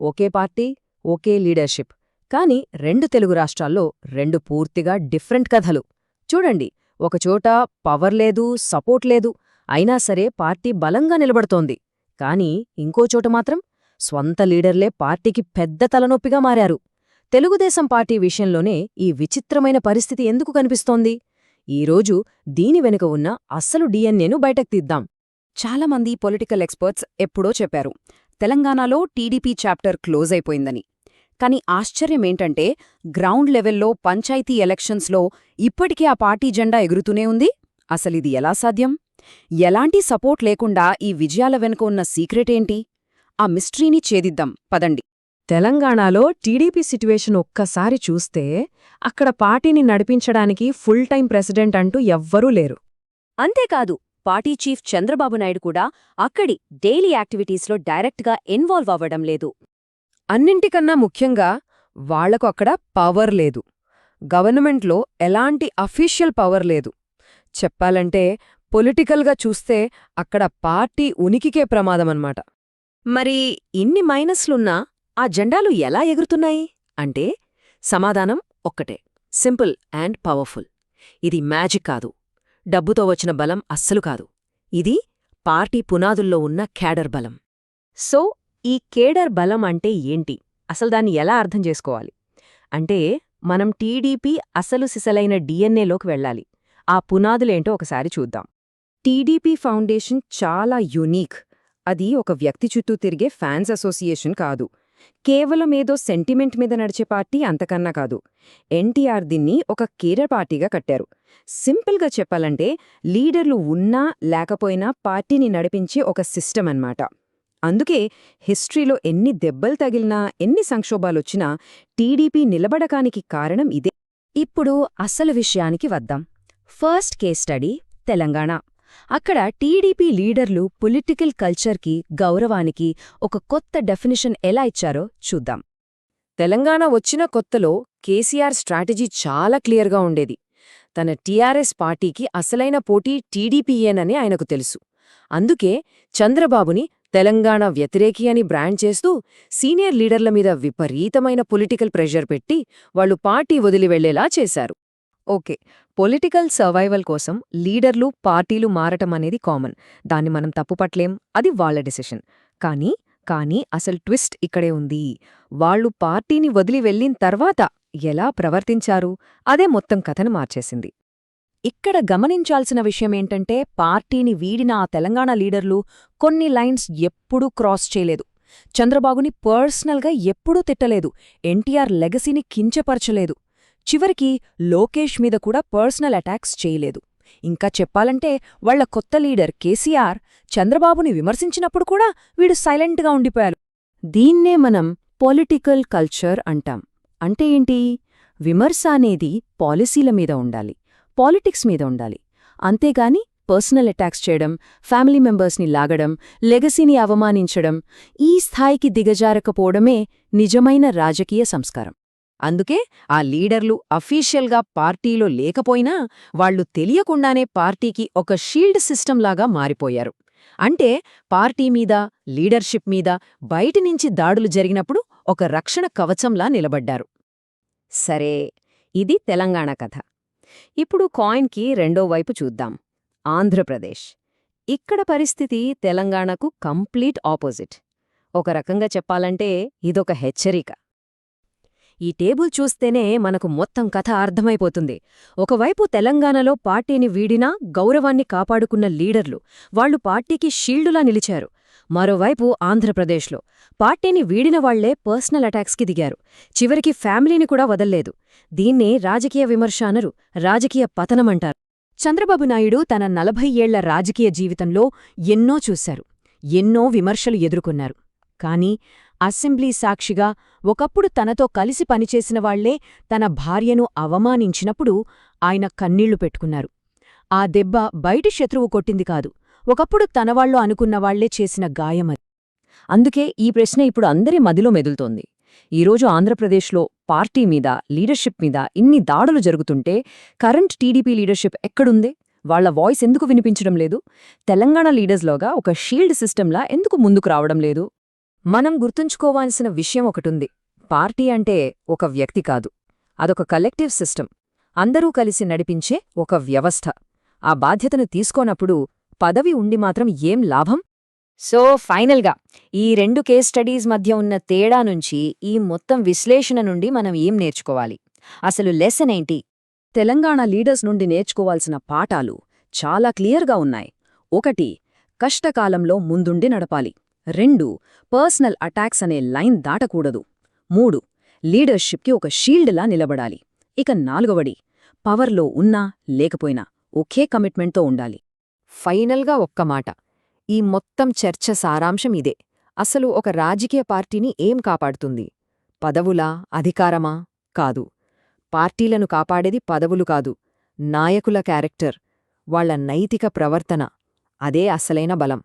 ఒకే party ఒకే leadership. కాని రెండు తెలుగు రాష్ట్రాల్లో రెండు పూర్తిగా డిఫరెంట్ కథలు. చూడండి ఒకచోట పవర్ లేదు సపోర్ట్ లేదు అయినా సరే పార్టీ బలంగా నిలబడుతోంది. కాని ఇంకోచోట మాత్రం స్వంత లీడర్లే పార్టీకి పెద్ద తలనొప్పిగా మారారు. తెలుగుదేశం పార్టీ విషయంలోనే ఈ విచిత్రమైన పరిస్థితి ఎందుకు కనిపిస్తోంది? ఈరోజు దీని వెనుక ఉన్న అస్సలు డిఎన్ఏను బయటకు తీద్దాం. చాలామంది పొలిటికల్ ఎక్స్పర్ట్స్ ఎప్పుడో చెప్పారు తెలంగాణలో టీడీపీ చాప్టర్ క్లోజ్ అయిపోయిందని. కానీ ఆశ్చర్యమేంటంటే గ్రౌండ్ లెవెల్లో పంచాయతీ ఎలక్షన్స్లో ఇప్పటికీ ఆ పార్టీ జెండా ఎగురుతూనే ఉంది. అసలిది ఎలా సాధ్యం? ఎలాంటి సపోర్ట్ లేకుండా ఈ విజయాల వెనుక ఉన్న సీక్రెట్ ఏంటి? ఆ మిస్టరీని ఛేదిద్దాం. పదండి. తెలంగాణలో టీడీపీ సిట్యువేషన్ ఒక్కసారి చూస్తే అక్కడ పార్టీని నడిపించడానికి ఫుల్ టైం ప్రెసిడెంట్ అంటూ ఎవ్వరూ లేరు. అంతేకాదు పార్టీ చీఫ్ చంద్రబాబు నాయుడు కూడా అక్కడి డైలీ యాక్టివిటీస్లో డైరెక్ట్గా ఇన్వాల్వ్ అవ్వడం లేదు. అన్నింటికన్నా ముఖ్యంగా వాళ్ళకు అక్కడ పవర్ లేదు. గవర్నమెంట్లో ఎలాంటి అఫీషియల్ పవర్ లేదు. చెప్పాలంటే పొలిటికల్గా చూస్తే అక్కడ పార్టీ ఉనికికే ప్రమాదమన్నమాట. మరి ఇన్ని మైనస్లున్నా ఆ జెండాలు ఎలా ఎగురుతున్నాయి? అంటే సమాధానం ఒక్కటే. Simple and powerful. ఇది మ్యాజిక్ కాదు. డబ్బుతో వచ్చిన బలం అస్సలు కాదు. ఇది పార్టీ పునాదుల్లో ఉన్న కేడర్ బలం. సో ఈ కేడర్ బలం అంటే ఏంటి? అసలు దాన్ని ఎలా అర్థం చేసుకోవాలి? అంటే మనం టీడీపీ అసలు సిసలైన డిఎన్ఏలోకి వెళ్ళాలి. ఆ పునాదులేంటో ఒకసారి చూద్దాం. టీడీపీ ఫౌండేషన్ చాలా యునీక్. అది ఒక వ్యక్తి చుట్టూ తిరిగే ఫ్యాన్స్ అసోసియేషన్ కాదు. కేవలం ఏదో సెంటిమెంట్ మీద నడిచే పార్టీ అంతకన్నా కాదు. ఎన్టీఆర్ దీన్ని ఒక కేడర్ పార్టీగా కట్టారు. సింపుల్గా చెప్పాలంటే లీడర్లు ఉన్నా లేకపోయినా పార్టీని నడిపించే ఒక సిస్టమ్ అన్నమాట. అందుకే హిస్టరీలో ఎన్ని దెబ్బలు తగిలినా ఎన్ని సంక్షోభాలొచ్చినా టీడీపీ నిలబడకానికి కారణం ఇదే. ఇప్పుడు అసలు విషయానికి వద్దాం. First case study Telangana. అక్కడ టీడీపీ లీడర్లు పొలిటికల్ కల్చర్కి గౌరవానికి ఒక కొత్త డెఫినిషన్ ఎలా ఇచ్చారో చూద్దాం. తెలంగాణ వచ్చిన కొత్తలో కేసీఆర్ స్ట్రాటజీ చాలా క్లియర్గా ఉండేది. తన టీఆర్ఎస్ పార్టీకి అసలైన పోటీ టీడీపీయేనని ఆయనకు తెలుసు. అందుకే చంద్రబాబుని తెలంగాణ వ్యతిరేకి అని బ్రాండ్ చేస్తూ సీనియర్ లీడర్ల మీద విపరీతమైన పొలిటికల్ ప్రెషర్ పెట్టి వాళ్ళు పార్టీ వదిలి వెళ్ళేలా చేశారు. ఓకే. పొలిటికల్ సర్వైవల్ కోసం లీడర్లు పార్టీలు మారటం అనేది కామన్. దాన్ని మనం తప్పుపట్లేం అది వాళ్ళ డెసిషన్. కానీ కానీ అసలు ట్విస్ట్ ఇక్కడే ఉంది. వాళ్ళు పార్టీని వదిలి వెళ్ళిన తర్వాత ఎలా ప్రవర్తించారు? అదే మొత్తం కథను మార్చేసింది. ఇక్కడ గమనించాల్సిన విషయమేంటంటే పార్టీని వీడిన ఆ తెలంగాణ లీడర్లు కొన్ని లైన్స్ ఎప్పుడూ క్రాస్ చేయలేదు. చంద్రబాబుని పర్సనల్గా ఎప్పుడూ తిట్టలేదు. ఎన్టీఆర్ లెగసీని కించపరచలేదు. చివరికి లోకేష్ మీద కూడా పర్సనల్ అటాక్స్ చేయలేదు. ఇంకా చెప్పాలంటే వాళ్ళ కొత్త లీడర్ కేసీఆర్ చంద్రబాబుని విమర్శించినప్పుడు కూడా వీడు సైలెంట్గా ఉండిపోయారు. దీన్నే మనం పొలిటికల్ కల్చర్ అంటాం. అంటే ఏంటి? విమర్శ అనేది పాలసీల మీద ఉండాలి. పాలిటిక్స్ మీద ఉండాలి. అంతేగాని పర్సనల్ అటాక్స్ చేయడం ఫ్యామిలీ మెంబర్స్ని లాగడం లెగసీని అవమానించడం ఈ స్థాయికి దిగజారకపోవడమే నిజమైన రాజకీయ సంస్కారం. అందుకే ఆ లీడర్లు అఫీషియల్గా పార్టీలో లేకపోయినా వాళ్ళు తెలియకుండానే పార్టీకి ఒక షీల్డ్ సిస్టంలాగా మారిపోయారు. అంటే పార్టీ మీద లీడర్షిప్ మీద బయటినించి దాడులు జరిగినప్పుడు ఒక రక్షణ కవచంలా నిలబడ్డారు. సరే ఇది తెలంగాణ కథ. ఇప్పుడు కాయిన్కి రెండో వైపు చూద్దాం. ఆంధ్రప్రదేశ్. ఇక్కడ పరిస్థితి తెలంగాణకు కంప్లీట్ ఆపోజిట్. ఒక రకంగా చెప్పాలంటే ఇదొక హెచ్చరిక. ఈ టేబుల్ చూస్తేనే మనకు మొత్తం కథ అర్థమైపోతుంది. ఒకవైపు తెలంగాణలో పార్టీని వీడినా గౌరవాన్ని కాపాడుకున్న లీడర్లు వాళ్ళు పార్టీకి షీల్డులా నిలిచారు. మరోవైపు ఆంధ్రప్రదేశ్లో పార్టీని వీడిన వాళ్ళే పర్సనల్ అటాక్స్కి దిగారు. చివరికి ఫ్యామిలీని కూడా వదల్లేదు. దీన్నే రాజకీయ విమర్శ అనరు రాజకీయ పతనమంటారు. చంద్రబాబు నాయుడు తన నలభై ఏళ్ళ రాజకీయ జీవితంలో ఎన్నో చూశారు ఎన్నో విమర్శలు ఎదుర్కొన్నారు. కాని అసెంబ్లీ సాక్షిగా ఒకప్పుడు తనతో కలిసి పనిచేసిన వాళ్ళే తన భార్యను అవమానించినప్పుడు ఆయన కన్నీళ్ళు పెట్టుకున్నారు. ఆ దెబ్బ బయటి శత్రువు కొట్టింది కాదు ఒకప్పుడు తనవాళ్ళు అనుకున్నవాళ్ళే చేసిన గాయమది అందుకే ఈ ప్రశ్న ఇప్పుడు అందరి మదిలో మెదులుతోంది. ఈరోజు ఆంధ్రప్రదేశ్లో పార్టీ మీద లీడర్షిప్ మీద ఇన్ని దాడులు జరుగుతుంటే కరెంట్ టీడీపీ లీడర్షిప్ ఎక్కడుంది? వాళ్ళ వాయిస్ ఎందుకు వినిపించడం లేదు? తెలంగాణ లీడర్స్లోగా ఒక షీల్డ్ సిస్టంలా ఎందుకు ముందుకు రావడం లేదు? మనం గుర్తుంచుకోవాల్సిన విషయం ఒకటుంది. పార్టీ అంటే ఒక వ్యక్తి కాదు. అదొక కలెక్టివ్ సిస్టమ్. అందరూ కలిసి నడిపించే ఒక వ్యవస్థ. ఆ బాధ్యతను తీసుకోనప్పుడు పదవి ఉండి మాత్రం ఏం లాభం? సో ఫైనల్గా ఈ రెండు కేస్ స్టడీస్ మధ్య ఉన్న తేడా నుంచి ఈ మొత్తం విశ్లేషణ నుండి మనం ఏం నేర్చుకోవాలి? అసలు లెసన్ ఏంటి? తెలంగాణ లీడర్స్ నుండి నేర్చుకోవాల్సిన పాఠాలు చాలా క్లియర్గా ఉన్నాయి. ఒకటి కష్టకాలంలో ముందుండి నడపాలి. రెండు పర్సనల్ అటాక్స్ అనే లైన్ దాటకూడదు. మూడు లీడర్షిప్కి ఒక షీల్డ్లా నిలబడాలి. ఇక నాలుగవడి పవర్లో ఉన్నా లేకపోయినా ఒకే కమిట్మెంట్తో ఉండాలి. ఫైనల్గా ఒక్క మాట ఈ మొత్తం చర్చ సారాంశం ఇదే. అసలు ఒక రాజకీయ పార్టీని ఏం కాపాడుతుంది? పదవులా అధికారమా? కాదు. పార్టీలను కాపాడేది పదవులు కాదు నాయకుల క్యారెక్టర్ వాళ్ళ నైతిక ప్రవర్తన. అదే అసలైన బలం.